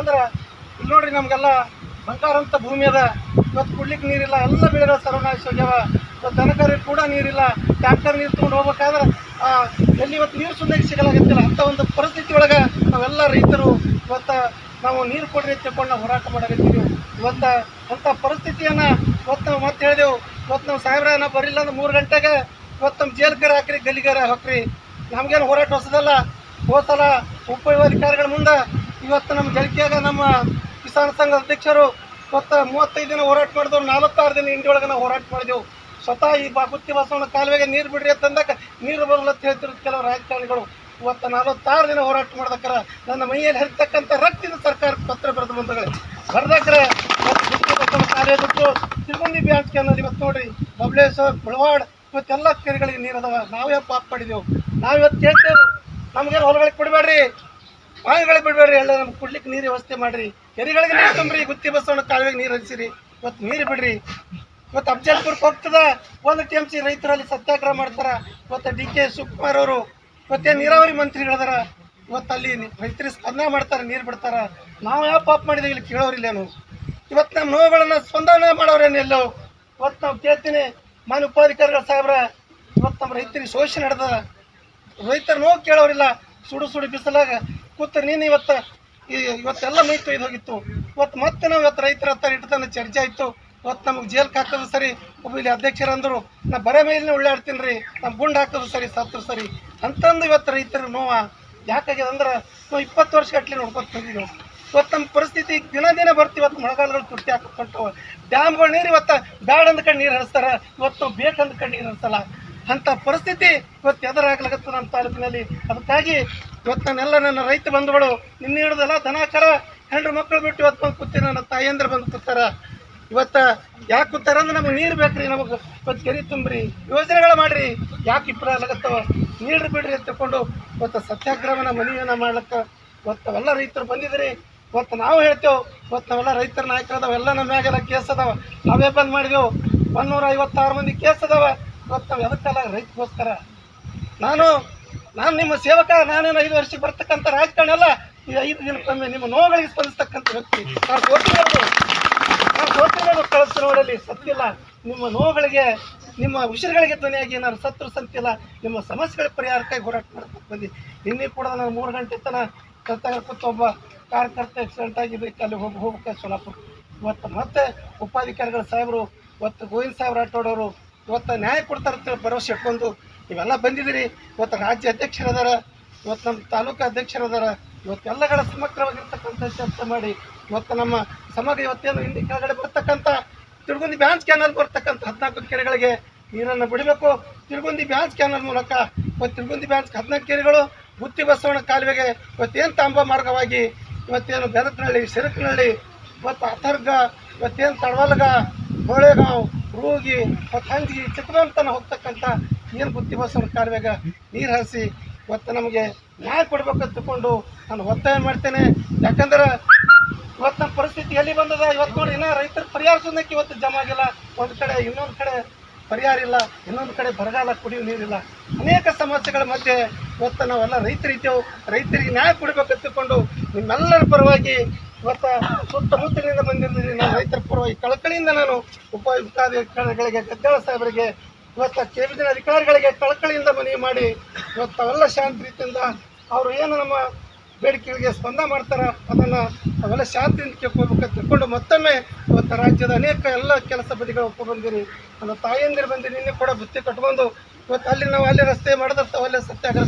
ಅಂದ್ರೆ ಇಲ್ಲಿ ನೋಡ್ರಿ ನಮಗೆಲ್ಲ ಬಂಗಾರ ಅಂತ ಭೂಮಿ ಅದ. ಇವತ್ತು ಕುಡ್ಲಿಕ್ಕೆ ನೀರಿಲ್ಲ, ಎಲ್ಲ ಬೆಳೆಗಳ ಸರ್ವನಾಶ ಹೋಗ್ಯಾವ ಇವತ್ತು ದನಕರಿಗೆ ಕೂಡ ನೀರಿಲ್ಲ. ಟ್ಯಾಕ್ಟರ್ ನೀರು ತೊಗೊಂಡು ಹೋಗ್ಬೇಕಾದ್ರೆ ಎಲ್ಲಿ ಇವತ್ತು ನೀರು ಸುಂದರ ಸಿಗಲಾಗತ್ತಿಲ್ಲ. ಅಂಥ ಒಂದು ಪರಿಸ್ಥಿತಿ ಒಳಗೆ ನಾವೆಲ್ಲ ರೈತರು ಇವತ್ತು ನಾವು ನೀರು ಕೊಡ್ರಿ ಅಂತ ತಿಳ್ಕೊಂಡು ನಾವು ಹೋರಾಟ ಮಾಡಕತ್ತೀವಿ. ಇವತ್ತು ಅಂಥ ಪರಿಸ್ಥಿತಿಯನ್ನು ಇವತ್ತು ನಾವು ಮತ್ತೆ ಹೇಳಿದೆವು. ಇವತ್ತು ನಾವು ಸಾಹೇಬ್ರ ನಾವು ಬರಿಲ್ಲ ಅಂದ್ರೆ ಮೂರು ಗಂಟೆಗೆ ಇವತ್ತು ನಮ್ಮ ಜೇಲ್ಕರ ಹಾಕ್ರಿ, ಗಲ್ಲಿಗಾರ ಹಾಕ್ರಿ. ನಮಗೇನು ಹೋರಾಟ ಹೊಸದಲ್ಲ. ಹೋದ ಸಲ ಅಧಿಕಾರಿಗಳ ಮುಂದೆ ಇವತ್ತು ನಮ್ಮ ಜಳಕಿಯಾಗ ನಮ್ಮ ಕಿಸಾನ್ ಸಂಘ ಅಧ್ಯಕ್ಷರು ಇವತ್ತು ಮೂವತ್ತೈದು ದಿನ ಹೋರಾಟ ಮಾಡಿದವ್ರು ನಲವತ್ತಾರು ದಿನ ಹಿಂಡಿ ಒಳಗೆ ನಾವು ಹೋರಾಟ ಮಾಡಿದೆವು. ಸ್ವತಃ ಈ ಬಾಗುತ್ತಿ ಬಸವಣ್ಣ ಕಾಲುವೆಗೆ ನೀರು ಬಿಡ್ರಿ ಅಂತಂದಾಗ ನೀರು ಬರಲ್ಲ ಅಂತ ಹೇಳ್ತಿರೋ ಕೆಲವು ರಾಜಕಾರಣಿಗಳು. ಇವತ್ತು ನಲವತ್ತಾರು ದಿನ ಹೋರಾಟ ಮಾಡ್ದಕ್ಕರ ನನ್ನ ಮೈಯಲ್ಲಿ ಹರಿತಕ್ಕಂಥ ರಕ್ತದ ಸರ್ಕಾರ ಪತ್ರ ಬರೆದು ಬಂದಗಳು ಬರ್ದಕ್ರೆ ಕಾರ್ಯ ಬಿಟ್ಟು ತಿರುಗುಂದಿ ಬ್ಯಾಂಕ್ ಅನ್ನೋದು ಇವತ್ತು ನೋಡ್ರಿ ಬಬಲೇಶ್ವರ್ ಬುಳವಾಡ್, ಇವತ್ತೆಲ್ಲ ಕೆರೆಗಳಿಗೆ ನೀರು ಅದಾವ. ನಾವೇ ಪಾಪ ಮಾಡಿದೆವು. ನಾವು ಇವತ್ತು ಕೇಳ್ತೇವೆ. ನಮಗೇನು ಹೊಲಗಳಿಗೆ ಕೊಡಬೇಡ್ರಿ. ಬಾವಿಗಳಿಗೆ ಬಿಡಬೇಡ್ರಿ ಎಲ್ಲ ನಮ್ಗೆ ಕುಡ್ಲಿಕ್ಕೆ ನೀರು ವ್ಯವಸ್ಥೆ ಮಾಡ್ರಿ. ಕೆರೆಗಳಿಗೆ ನೀರು ತುಂಬ್ರಿ, ಗುತ್ತಿ ಬಸವಣ್ಣ ಕಾಲುವೆಗೆ ನೀರು ಹರಿಸಿರಿ. ಇವತ್ತು ನೀರು ಬಿಡ್ರಿ. ಇವತ್ತು ಅಫ್ಜಲ್ಪುರಕ್ಕೆ ಹೋಗ್ತದ, ಒಂದು ಟಿ ಎಂ ಸಿ ರೈತರಲ್ಲಿ ಸತ್ಯಾಗ್ರಹ ಮಾಡ್ತಾರೆ. ಇವತ್ತು ಡಿ ಕೆ ಶಿವಕುಮಾರ್ ಅವರು ಇವತ್ತೇ ನೀರಾವರಿ ಮಂತ್ರಿಗಳದಾರ ಇವತ್ತು ಅಲ್ಲಿ ರೈತರಿ ಸ್ಪಂದನೆ ಮಾಡ್ತಾರೆ, ನೀರು ಬಿಡ್ತಾರ. ನಾವು ಯಾವ ಪಾಪ ಮಾಡಿದಾಗ ಇಲ್ಲಿ ಕೇಳೋರಿಲ್ಲೇನು ಇವತ್ತು ನಮ್ಮ ನೋವುಗಳನ್ನ ಸ್ಪಂದನೆ ಮಾಡೋರೇನು ಎಲ್ಲೋ? ಇವತ್ತು ನಾವು ಕೇಳ್ತೀನಿ, ಮಾನ್ಯ ಉಪಾಧಿಕಾರಿಗಳ ಸಾಹೇಬ್ರ ಇವತ್ತು ನಮ್ಮ ರೈತರಿಗೆ ಶೋಷಣೆ ನಡೆದ ರೈತರ ನೋವು ಕೇಳೋರಿಲ್ಲ. ಸುಡು ಸುಡು ಬಿಸಿಲಾಗ ಕೂತ ನೀನು ಇವತ್ತ ಇವತ್ತೆಲ್ಲ ಮೈ ತೊಯ್ದು ಹೋಗಿತ್ತು. ಇವತ್ತು ಮತ್ತೆ ನಾವು ಇವತ್ತು ರೈತರ ಹತ್ರ ಇಟ್ಟತನ ಚರ್ಚೆ ಆಯಿತು. ಇವತ್ತು ನಮಗೆ ಜೇಲ್ಗೆ ಹಾಕೋದು ಸರಿ, ಒಬ್ಬ ಇಲ್ಲಿ ಅಧ್ಯಕ್ಷರಂದರು, ನಾ ಬರೇ ಮೇಲಿನ ಉಳ್ಳಾಡ್ತೀನಿ ರೀ ನಮ್ಮ ಗುಂಡು ಹಾಕೋದು ಸರಿ, ಸತ್ರು ಸರಿ. ಅಂತಂದು ಇವತ್ತು ರೈತರ ನೋವ. ಯಾಕಾಗ್ಯದ ಅಂದ್ರೆ, ನಾವು ಇಪ್ಪತ್ತು ವರ್ಷ ಕಟ್ಟಲಿ ನೋಡ್ಕೊತ ಇವತ್ತು ನಮ್ಮ ಪರಿಸ್ಥಿತಿ ದಿನ ದಿನ ಬರ್ತೀವಿ ಇವತ್ತು ಮಳೆಗಾಲಗಳು ತುಟ್ಟಿ ಹಾಕೊಂಟವ ಡ್ಯಾಮ್ಗಳು ನೀರು ಇವತ್ತು ಬ್ಯಾಡ್ ಅಂದ್ಕೊಂಡು ನೀರು ಹರಿಸ್ತಾರೆ, ಇವತ್ತು ಬೇಕಂದ್ಕೊಂಡು ನೀರು ಹರಿಸಲ್ಲ. ಅಂಥ ಪರಿಸ್ಥಿತಿ ಇವತ್ತು ಎದುರಾಗ್ಲಿಕ್ಕೆ ನಮ್ಮ ತಾಲೂಕಿನಲ್ಲಿ. ಅದಕ್ಕಾಗಿ ಇವತ್ತು ನಾನೆಲ್ಲ ನನ್ನ ರೈತ ಬಂಧುಗಳು, ನಿನ್ನೆ ಹಿಡಿದಲ್ಲ ದನ ಕರ ಹೆಂಡ್ರು ಮಕ್ಕಳು ಬಿಟ್ಟು ಇವತ್ತು ಬಂದು ನನ್ನ ತಾಯಂದ್ರ ಬಂದು ಕೂತಾರ. ಇವತ್ತು ಯಾಕೆ ಕೂತಾರ ಅಂದ್ರೆ ನಮಗೆ ನೀರು ಬೇಕ್ರಿ, ನಮಗೆ ಇವತ್ತು ಕೆರೆ ತುಂಬ್ರಿ, ಯೋಜನೆಗಳು ಮಾಡ್ರಿ. ಯಾಕೆ ಇಬ್ಬರ ಲಗತ್ತವ ನೀರು ಬಿಡ್ರಿ ಅಂತ ತಿಳ್ಕೊಂಡು ಇವತ್ತು ಸತ್ಯಾಗ್ರಹವನ್ನ ಮನವಿಯನ್ನು ಮಾಡ್ಲಿಕ್ಕೆ ಇವತ್ತು ಅವೆಲ್ಲ ರೈತರು ಬಂದಿದ್ರಿ ಇವತ್ತು ನಾವು ಹೇಳ್ತೇವೆ, ಇವತ್ತು ನಾವೆಲ್ಲ ರೈತರ ಅದಾವೆ ಎಲ್ಲ ನಮ್ಮ ಮ್ಯಾಗೆಲ್ಲ ಕೇಸ್ ಅದಾವ. ನಾವೇ ಬಂದ್ ಮಾಡಿದೆವು. ಒನ್ನೂರ ಐವತ್ತಾರು ಮಂದಿ ಕೇಸ್ ಅದಾವ. ಇವತ್ತು ನಾವು ಎದಕ್ಕಲ್ಲ ರೈತಗೋಸ್ಕರ. ನಾನು ನಾನು ನಿಮ್ಮ ಸೇವಕ, ನಾನೇನು ಐದು ವರ್ಷಕ್ಕೆ ಬರ್ತಕ್ಕಂಥ ರಾಜಕಾರಣ ಅಲ್ಲ. ಈ ಐದು ದಿನಕ್ಕೊಮ್ಮೆ ನಿಮ್ಮ ನೋವುಗಳಿಗೆ ಸ್ಪಂದಿಸ್ತಕ್ಕಂಥ ವ್ಯಕ್ತಿ. ನಾನು ಕೊಟ್ಟಿರೋದು ನಾನು ಕೊಟ್ಟಿರೋದು ಕಳಿಸ್ ನೋಡಲಿ ಸತ್ತಿಲ್ಲ ನಿಮ್ಮ ನೋವುಗಳಿಗೆ, ನಿಮ್ಮ ಉಸಿರುಗಳಿಗೆ ಧ್ವನಿಯಾಗಿ ನಾನು ಸತ್ರು ಸಂತಿಲ್ಲ ನಿಮ್ಮ ಸಮಸ್ಯೆಗಳ ಪರಿಹಾರಕ್ಕಾಗಿ ಹೋರಾಟ ಮಾಡ್ತಾ ಬಂದು ನಿನ್ನೆ ಕೂಡ ನಾನು ಮೂರು ಗಂಟೆ ತನಕ ಕರ್ತಾಗ ಒಬ್ಬ ಕಾರ್ಯಕರ್ತ ಆಕ್ಸಿಡೆಂಟ್ ಆಗಿದ್ದಕ್ಕೆ ಅಲ್ಲಿ ಹೋಗಿ ಹೋಗ್ಬೇಕು ಸೋಲಾಪುರ. ಇವತ್ತು ಮತ್ತೆ ಉಪಾಧಿಕಾರಿಗಳ ಸಾಹೇಬರು, ಇವತ್ತು ಗೋವಿಂದ ಸಾಹೇಬ್ರು ರಾಠೋಡವರು ಇವತ್ತು ನ್ಯಾಯ ಕೊಡ್ತಾರೆ ಅಂತೇಳಿ ಭರವಸೆ ಇಟ್ಕೊಂಡು ಇವೆಲ್ಲ ಬಂದಿದ್ದೀರಿ. ಇವತ್ತು ರಾಜ್ಯ ಅಧ್ಯಕ್ಷರದಾರ, ಇವತ್ತು ನಮ್ಮ ತಾಲೂಕು ಅಧ್ಯಕ್ಷರದಾರ ಕಡೆ ಸಮಗ್ರವಾಗಿರ್ತಕ್ಕಂಥ ಚರ್ಚೆ ಮಾಡಿ, ಇವತ್ತು ನಮ್ಮ ಸಮಗ್ರ ಇವತ್ತೇನು ಹಿಂದಿ ಕೆಳಗಡೆ ಬರ್ತಕ್ಕಂಥ ತಿರುಗುಂದಿ ಬ್ಯಾಂಚ್ ಕ್ಯಾನಲ್ ಬರ್ತಕ್ಕಂಥ ಹದಿನಾಲ್ಕು ಕೆರೆಗಳಿಗೆ ನೀರನ್ನು ಬಿಡಬೇಕು. ತಿರುಗುಂದಿ ಬ್ಯಾಂಚ್ ಕ್ಯಾನಲ್ ಮೂಲಕ ಇವತ್ತು ತಿರುಗುಂದಿ ಬ್ಯಾಂಚ್ ಹದಿನಾಲ್ಕು ಕೆರೆಗಳು ಬುತ್ತಿ ಬಸವಣ್ಣ ಕಾಲುವೆಗೆ ಇವತ್ತೇನು ತಾಂಬ ಮಾರ್ಗವಾಗಿ, ಇವತ್ತೇನು ಬೆರಕನಹಳ್ಳಿ ಸಿರಕನಹಳ್ಳಿ, ಇವತ್ತು ಅಥರ್ಗ, ಇವತ್ತೇನು ತಡವಲ್ಗ ಗೋಳೆಗಾಂವ್ ರೂಗಿ ಮತ್ತು ಹಂದಿ ಚಿಕ್ಕದಂತನ ಹೋಗ್ತಕ್ಕಂಥ ಬುದ್ಧಿ ಬಸವಣ್ಣ ಕಾಲುವೆಗೆ ನೀರು ಹರಿಸಿ ಇವತ್ತು ನಮಗೆ ನ್ಯಾಯ ಕೊಡ್ಬೇಕಂತ ತಿಳ್ಕೊಂಡು ನಾನು ಒತ್ತಾಯ ಮಾಡ್ತೇನೆ. ಯಾಕಂದ್ರೆ ಇವತ್ತು ನಮ್ಮ ಪರಿಸ್ಥಿತಿ ಎಲ್ಲಿ ಬಂದದ? ಇವತ್ತು ನೋಡಿ ಇನ್ನ ರೈತರ ಪರಿಹಾರ ಸುಂದಕ್ಕೆ ಇವತ್ತು ಜಮ ಆಗಿಲ್ಲ. ಒಂದು ಕಡೆ ಇನ್ನೊಂದು ಕಡೆ ಪರಿಹಾರ ಇಲ್ಲ, ಇನ್ನೊಂದು ಕಡೆ ಬರಗಾಲ ಕುಡಿಯುವ ನೀರಿಲ್ಲ ಅನೇಕ ಸಮಸ್ಯೆಗಳ ಮಧ್ಯೆ ಇವತ್ತು ನಾವೆಲ್ಲ ರೈತರಿದ್ದೇವೆ. ರೈತರಿಗೆ ನ್ಯಾಯ ಕೊಡಬೇಕು ಅಂತಕೊಂಡು ನಿಮ್ಮೆಲ್ಲರ ಪರವಾಗಿ ಇವತ್ತು ಸುತ್ತಮುತ್ತಲಿನಿಂದ ಬಂದಿದ್ದೀನಿ ನಾನು ರೈತರ ಪರವಾಗಿ ಕಳಕಳಿಯಿಂದ ನಾನು ಉಪಯುಕ್ತಾಧಿಕಾರಿಗಳಿಗೆ ಗದ್ದಾಳ ಸಾಹೇಬರಿಗೆ, ಇವತ್ತು ಕೇಂದ್ರದ ಅಧಿಕಾರಿಗಳಿಗೆ ಕಳಕಳಿಯಿಂದ ಮನವಿ ಮಾಡಿ ಇವತ್ತು ಅವೆಲ್ಲ ಶಾಂತಿ ರೀತಿಯಿಂದ ಅವರು ಏನು ನಮ್ಮ ಬೇಡಿಕೆಗಳಿಗೆ ಸ್ಪಂದ ಮಾಡ್ತಾರೆ ಅದನ್ನು ಅವೆಲ್ಲ ಶಾಂತಿಯಿಂದ ಕೇಳ್ಕೊಳ್ಬೇಕಂತ ತಿಳ್ಕೊಂಡು ಮತ್ತೊಮ್ಮೆ ಇವತ್ತು ರಾಜ್ಯದ ಅನೇಕ ಎಲ್ಲ ಕೆಲಸ ಬದಿಗಳು ಒಪ್ಪ ಬಂದಿರಿ. ನನ್ನ ತಾಯಿಯಂದಿರು ಬಂದಿರಿ ನಿನ್ನೆ ಕೂಡ ಬುತ್ತಿ ಕಟ್ಕೊಂಡು ಇವತ್ತು ಅಲ್ಲಿ ನಾವು ಅಲ್ಲಿ ರಸ್ತೆ ಮಾಡಿದ್ರೆ ಅಲ್ಲೇ ಸತ್ಯಾಗ್ರಹ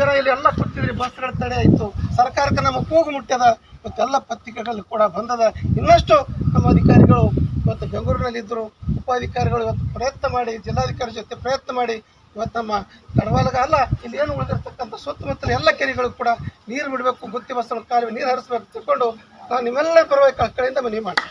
ಜನ ಇಲ್ಲಿ ಎಲ್ಲ ಕೂತಿದ್ರಿ ಬಸ್ಗಳ ತಡೆ ಆಯಿತು. ಸರ್ಕಾರಕ್ಕೆ ನಮ್ಮ ಕೂಗು ಮುಟ್ಟ್ಯದ ಮತ್ತೆಲ್ಲ ಪತ್ರಿಕೆಗಳಲ್ಲಿ ಕೂಡ ಬಂದದ. ಇನ್ನಷ್ಟು ನಮ್ಮ ಅಧಿಕಾರಿಗಳು ಇವತ್ತು ಬೆಂಗಳೂರಿನಲ್ಲಿದ್ದರು ಉಪಾಧಿಕಾರಿಗಳು ಇವತ್ತು ಪ್ರಯತ್ನ ಮಾಡಿ, ಜಿಲ್ಲಾಧಿಕಾರಿ ಜೊತೆ ಪ್ರಯತ್ನ ಮಾಡಿ ಇವತ್ತು ನಮ್ಮ ತಡವಾಲಗ ಅಲ್ಲ, ಇಲ್ಲಿ ಏನು ಉಳಿದಿರ್ತಕ್ಕಂಥ ಸುತ್ತಮುತ್ತಲ ಎಲ್ಲ ಕೆರೆಗಳು ಕೂಡ ನೀರು ಬಿಡಬೇಕು, ಗುತ್ತಿ ಬಸ್ಸನ್ನು ಕಾಲುವೆ ನೀರು ಹರಿಸ್ಬೇಕು ತಿಳ್ಕೊಂಡು ನಾನು ನಿಮ್ಮೆಲ್ಲರ ಪರವಾಗಿ ಕಡೆಯಿಂದ ಮನವಿ ಮಾಡಿ